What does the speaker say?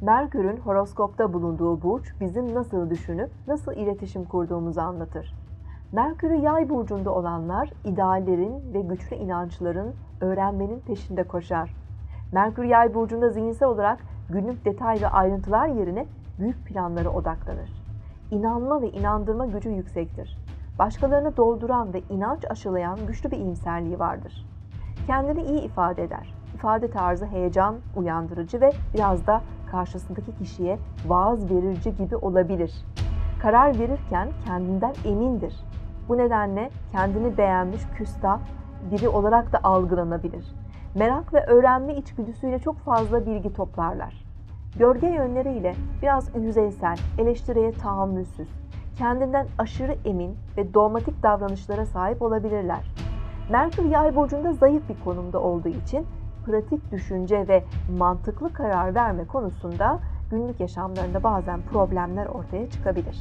Merkür'ün horoskopta bulunduğu burç bizim nasıl düşünüp nasıl iletişim kurduğumuzu anlatır. Merkür'ü yay burcunda olanlar ideallerin ve güçlü inançların öğrenmenin peşinde koşar. Merkür yay burcunda zihinsel olarak günlük detay ve ayrıntılar yerine büyük planlara odaklanır. İnanma ve inandırma gücü yüksektir. Başkalarını dolduran ve inanç aşılayan güçlü bir iyimserliği vardır. Kendini iyi ifade eder. İfade tarzı heyecan uyandırıcı ve biraz da karşısındaki kişiye vaaz verici gibi olabilir. Karar verirken kendinden emindir. Bu nedenle kendini beğenmiş küstah biri olarak da algılanabilir. Merak ve öğrenme içgüdüsüyle çok fazla bilgi toplarlar. Gölge yönleriyle biraz yüzeysel, eleştiriye tahammülsüz, kendinden aşırı emin ve dogmatik davranışlara sahip olabilirler. Merkür yay burcunda zayıf bir konumda olduğu için pratik düşünce ve mantıklı karar verme konusunda günlük yaşamlarında bazen problemler ortaya çıkabilir.